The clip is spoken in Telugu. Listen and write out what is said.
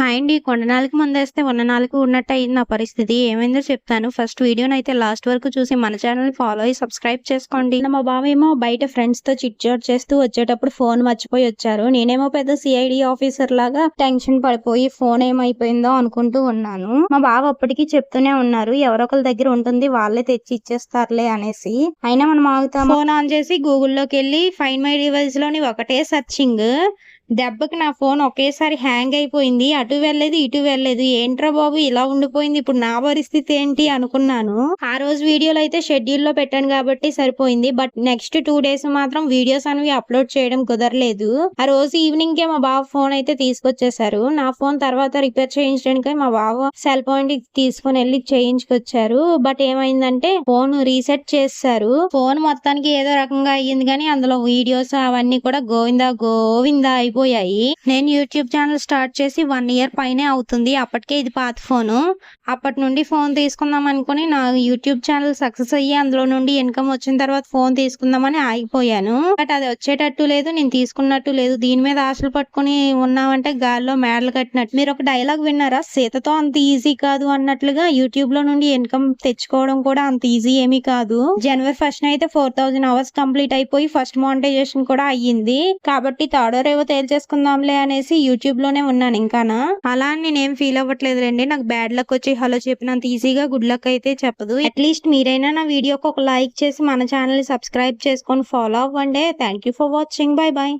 హాయ్ అండి కొండ నాలుగు ముందేస్తే ఉన్న నాలుగు ఉన్నట్టు అయింది నా పరిస్థితి. ఏమైందో చెప్తాను. ఫస్ట్ వీడియోని అయితే లాస్ట్ వరకు చూసి మన ఛానల్ ఫాలో అయ్యి సబ్స్క్రైబ్ చేసుకోండి. మా బావ ఏమో బయట ఫ్రెండ్స్తో చిట్ చాట్ చేస్తూ వచ్చేటప్పుడు ఫోన్ మర్చిపోయి వచ్చారు. నేనేమో పెద్ద సిఐడి ఆఫీసర్ లాగా టెన్షన్ పడిపోయి ఫోన్ ఏమైపోయిందో అనుకుంటూ ఉన్నాను. మా బావ అప్పటికి చెప్తూనే ఉన్నారు. ఎవరొకరి దగ్గర ఉంటుంది వాళ్ళే తెచ్చి ఇచ్చేస్తారులే అనేసి. అయినా మనం ఆగుతాం ఫోన్ ఆన్ చేసి గూగుల్లోకి వెళ్ళి ఫైన్ మై డివైస్లోని ఒకటే సర్చింగ్ దెబ్బకి నా ఫోన్ ఒకేసారి హ్యాంగ్ అయిపోయింది. అటు వెళ్ళలేదు ఇటు వెళ్ళలేదు. ఏంట్రా బాబు ఇలా ఉండిపోయింది. ఇప్పుడు నా పరిస్థితి ఏంటి అనుకున్నాను. ఆ రోజు వీడియోలు అయితే షెడ్యూల్లో పెట్టాను కాబట్టి సరిపోయింది. బట్ నెక్స్ట్ టూ డేస్ మాత్రం వీడియోస్ అనేవి అప్లోడ్ చేయడం కుదరలేదు. ఆ రోజు ఈవినింగ్ కే మా బావ ఫోన్ అయితే తీసుకొచ్చేసారు. నా ఫోన్ తర్వాత రిపేర్ చేయించడానికి మా బావ సెల్ పాయింట్ తీసుకొని వెళ్ళి చేయించుకొచ్చారు. బట్ ఏమైందంటే ఫోన్ రీసెట్ చేస్తారు. ఫోన్ మొత్తానికి ఏదో రకంగా అయ్యింది కానీ అందులో వీడియోస్ అవన్నీ కూడా గోవిందా గోవిందా పడిపోయాయి నేను యూట్యూబ్ ఛానల్ స్టార్ట్ చేసి వన్ ఇయర్ పైనే అవుతుంది. అప్పటికే ఇది పాత ఫోను. అప్పటి నుండి ఫోన్ తీసుకుందాం అనుకుని నా యూట్యూబ్ ఛానల్ సక్సెస్ అయ్యి అందులో నుండి ఇన్కమ్ వచ్చిన తర్వాత ఫోన్ తీసుకుందామని ఆగిపోయాను. బట్ అది వచ్చేటట్టు లేదు. నేను తీసుకున్నట్టు లేదు. దీని మీద ఆశలు పట్టుకుని ఉన్నామంటే గాల్లో మేడలు కట్టినట్టు. మీరు ఒక డైలాగ్ విన్నారా? సీతతో అంత ఈజీ కాదు అన్నట్లుగా యూట్యూబ్లో నుండి ఇన్కమ్ తెచ్చుకోవడం కూడా అంత ఈజీ ఏమీ కాదు. జనవరి ఫస్ట్ అయితే ఫోర్ థౌజండ్ అవర్స్ కంప్లీట్ అయిపోయి ఫస్ట్ మానిటైజేషన్ కూడా అయ్యింది. కాబట్టి థర్డ్ ఏవో చేసుకుందాంలే అనేసి యూట్యూబ్లోనే ఉన్నాను ఇంకానా. అలా నేనేం ఫీల్ అవ్వట్లేదు రండి నాకు బ్యాడ్ లక్ వచ్చి హలో చెప్పినంత ఈజీగా గుడ్ లక్ అయితే చెప్పదు. అట్లీస్ట్ మీరైనా నా వీడియోకి ఒక లైక్ చేసి మన ఛానల్ సబ్స్క్రైబ్ చేసుకొని ఫాలో అవ్వండి. Thank you for watching bye bye